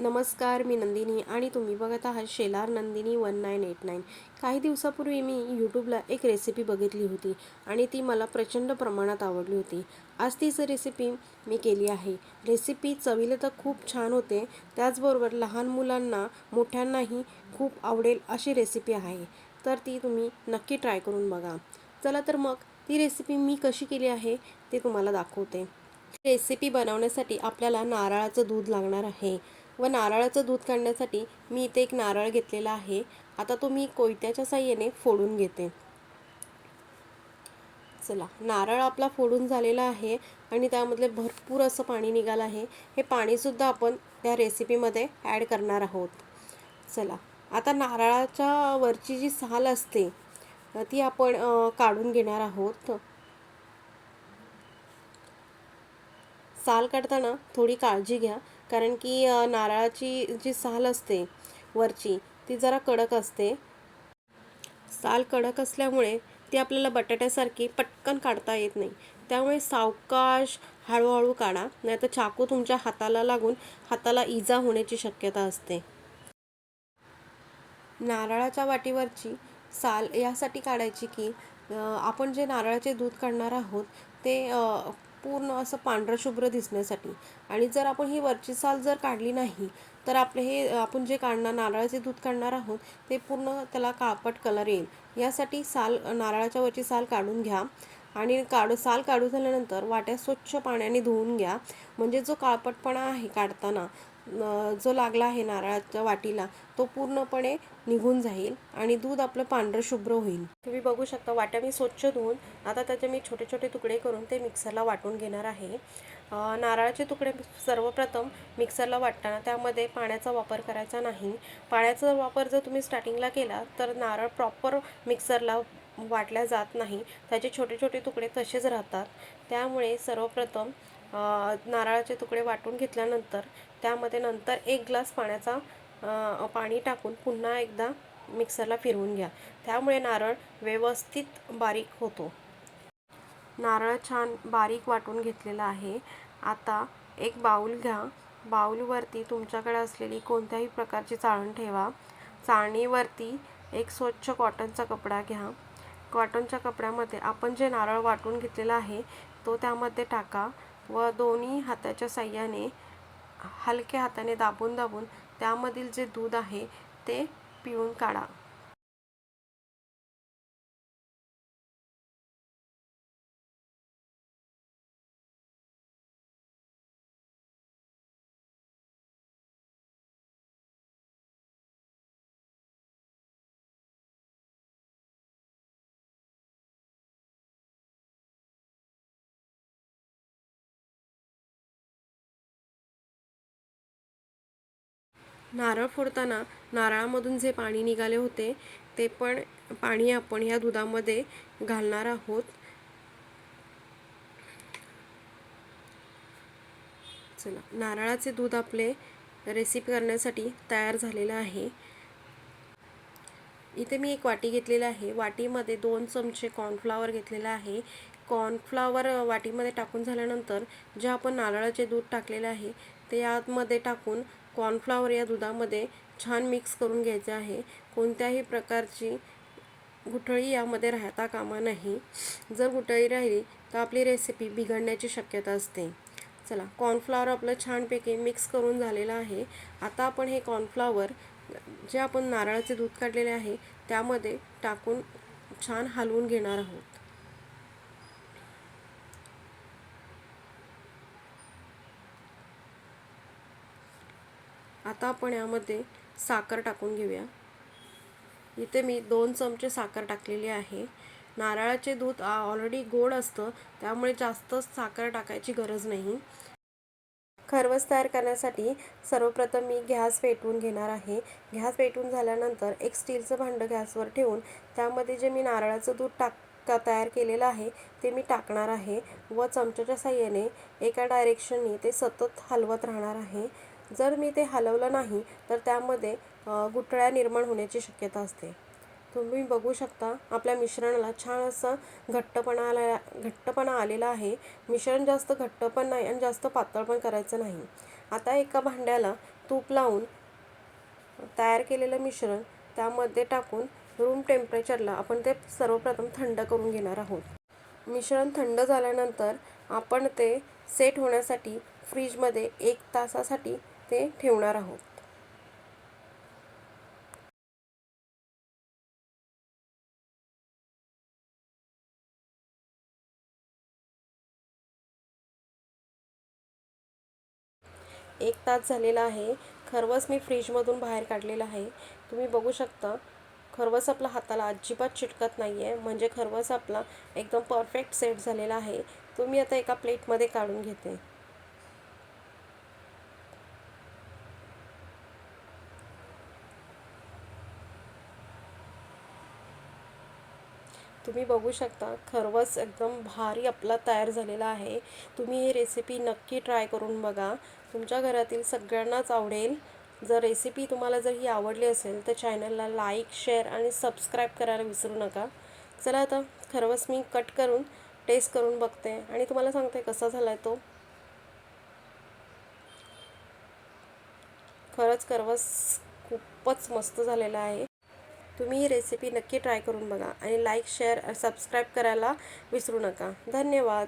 नमस्कार मी नंदिनी आणि तुम्ही बघत आहात Shelar Nandini one nine eight nine काही दिवसापूर्वी मी यूट्यूबला एक रेसिपी बघितली होती आणि ती मला प्रचंड प्रमाणात आवडली होती. आज तीच रेसिपी मी केली आहे. रेसिपी चवीला तर खूप छान होते त्याचबरोबर लहान मुलांना मोठ्यांनाही खूप आवडेल अशी रेसिपी आहे. तर ती तुम्ही नक्की ट्राय करून बघा. चला तर मग ती रेसिपी मी कशी केली आहे ते तुम्हाला दाखवते. रेसिपी बनवण्यासाठी आपल्याला नारळाचं दूध लागणार आहे. व नारळाचं दूध काढण्यासाठी मी इथे एक नारळ घेतलेला आहे. आता तो मी कोयत्याच्या साह्याने फोडून घेते. चला नारळ आपला फोडून झालेला आहे आणि त्यामधले भरपूर असं पाणी निघालं आहे. हे पाणीसुद्धा आपण त्या रेसिपीमध्ये ॲड करणार आहोत. चला आता नारळाच्या वरची जी साल असते ती आपण काढून घेणार आहोत. साल काढताना थोडी काळजी घ्या. कारण की नारळाची जी साल असते वरची ती जरा कडक असते. साल कडक असल्यामुळे ती आपल्याला बटाट्यासारखी पटकन काढता येत नाही. त्यामुळे सावकाश हळूहळू काढा नाही तर चाकू तुमच्या हाताला लागून हाताला इजा होण्याची शक्यता असते. नारळाच्या वाटीवरची साल यासाठी काढायची की आपण जे नारळाचे दूध काढणार आहोत ते पूर्ण असं पांढरं शुभ्र दिसण्यासाठी. आणि जर आपण ही वरची साल जर काढली नाही तर आपले हे आपण जे काढणार नारळाचे दूध काढणार आहोत ते पूर्ण त्याला काळपट कलर येईल. यासाठी साल नारळाच्या वरची साल काढून घ्या. आणि काढू साल काढून झाल्यानंतर वाट्या स्वच्छ पाण्याने धुवून घ्या. म्हणजे जो काळपटपणा आहे काढताना जो लागला आहे नारळाच्या वाटीला तो पूर्णपणे निघून जाईल आणि दूध आपलं पांढरं शुभ्र होईल. तुम्ही बघू शकता वाट्या मी स्वच्छ धुवून आता त्याचे मी छोटे छोटे तुकडे करून ते मिक्सरला वाटून घेणार आहे. नारळाचे तुकडे सर्वप्रथम मिक्सरला वाटताना त्यामध्ये पाण्याचा वापर करायचा नाही. पाण्याचा वापर जर तुम्ही स्टार्टिंगला केला तर नारळ प्रॉपर मिक्सरला वाटल्या जात नाही. त्याचे छोटे छोटे तुकडे तसेच राहतात. त्यामुळे सर्वप्रथम नारळाचे तुकडे वाटून घेतल्यानंतर त्यामध्ये नंतर एक ग्लास पाण्याचा पाणी टाकून पुन्हा एकदा मिक्सरला फिरवून घ्या. त्यामुळे नारळ व्यवस्थित बारीक होतो. नारळ छान बारीक वाटून घेतलेला आहे. आता एक बाऊल घ्या. बाऊलवरती तुमच्याकडे असलेली कोणत्याही प्रकारची चाळण ठेवा. चाळणीवरती एक स्वच्छ कॉटनचा कपडा घ्या. कॉटनच्या कपड्यामध्ये आपण जे नारळ वाटून घेतलेला आहे तो त्यामध्ये टाका. व दोन्ही हाताच्या साह्याने हलक्या हाताने दाबून दाबून त्यामधील जे दूध आहे ते पिळून काढा. नारळ फोडताना नारळामधून जे पाणी निघाले होते ते पण पाणी आपण ह्या दुधामध्ये घालणार आहोत. चला नारळाचे दूध आपले रेसिपी करण्यासाठी तयार झालेलं आहे. इथे मी एक वाटी घेतलेली आहे. वाटीमध्ये दोन चमचे कॉर्नफ्लावर घेतलेलं आहे. कॉर्नफ्लावर वाटीमध्ये टाकून झाल्यानंतर जे आपण नारळाचे दूध टाकलेलं आहे ते यामध्ये टाकून कॉर्नफ्लावर या दुधामध्ये छान मिक्स करून घ्यायचे आहे. कोणत्याही प्रकारची गुठळी यामध्ये राहता कामा नाही. जर गुठळी राहिली तर आपली रेसिपी बिघडण्याची शक्यता असते. चला कॉर्नफ्लॉवर आपलं छानपैकी मिक्स करून झालेलं आहे. आता आपण हे कॉर्नफ्लॉवर जे आपण नारळाचे दूध काढलेले आहे त्यामध्ये टाकून छान हलवून घेणार आहोत. आता आपण यामध्ये साखर टाकून घेऊया. इथे मी दोन चमचे साखर टाकलेली आहे. नारळाचे दूध ऑलरेडी गोड असतं त्यामुळे जास्त साखर टाकायची गरज नाही. खरवस तयार करण्यासाठी सर्वप्रथम मी गॅस पेटवून घेणार आहे. गॅस पेटवून झाल्यानंतर एक स्टीलचं भांडं गॅसवर ठेवून त्यामध्ये जे मी नारळाचं दूध टाक का तयार केलेलं आहे ते मी टाकणार आहे. व चमच्याच्या साह्याने एका डायरेक्शननी ते सतत हलवत राहणार आहे. जर मी ते हलवलं नाही तर त्यामध्ये गुठळ्या निर्माण होण्याची शक्यता असते. तुम्ही बघू शकता आपल्या मिश्रणाला छान असा घट्टपणा आला घट्टपणा आलेला आहे. मिश्रण जास्त घट्ट पण नाही आणि जास्त पातळ पण करायचं नाही. आता एका भांड्याला तूप लावून तयार केलेलं मिश्रण त्यामध्ये टाकून रूम टेम्परेचरला आपण ते सर्वप्रथम थंड करून घेणार आहोत. मिश्रण थंड झाल्यानंतर आपण ते सेट होण्यासाठी फ्रीजमध्ये एक तासासाठी ते ठेवणार आहोत. एक तास झालेला आहे. खरवस मी फ्रीजमधून बाहेर काढलेला आहे. तुम्ही बघू शकता खरवस आपला हाताला अजिबात चिटकत नाही आहे म्हणजे खरवस आपला एकदम परफेक्ट सेट झालेला आहे. तो मी आता एका प्लेटमध्ये काढून घेते. तुम्ही बघू शकता खरवस एकदम भारी आपला तयार झालेला आहे. तुम्ही ही रेसिपी नक्की ट्राय करून बघा. तुमच्या घरातील सगळ्यांनाच आवडेल. जर रेसिपी तुम्हाला जर ही आवडली असेल तर चॅनलला लाईक शेअर आणि सबस्क्राईब करायला विसरू नका. चला आता खरवस मी कट करून टेस्ट करून बघते. आणि तुम्हाला सांगते कसा झाला आहे तो. खरंच खरवस खूपच मस्त झालेला आहे. तुम्ही ही रेसिपी नक्की ट्राय करून बघा आणि लाईक शेअर सबस्क्राईब करायला विसरू नका. धन्यवाद.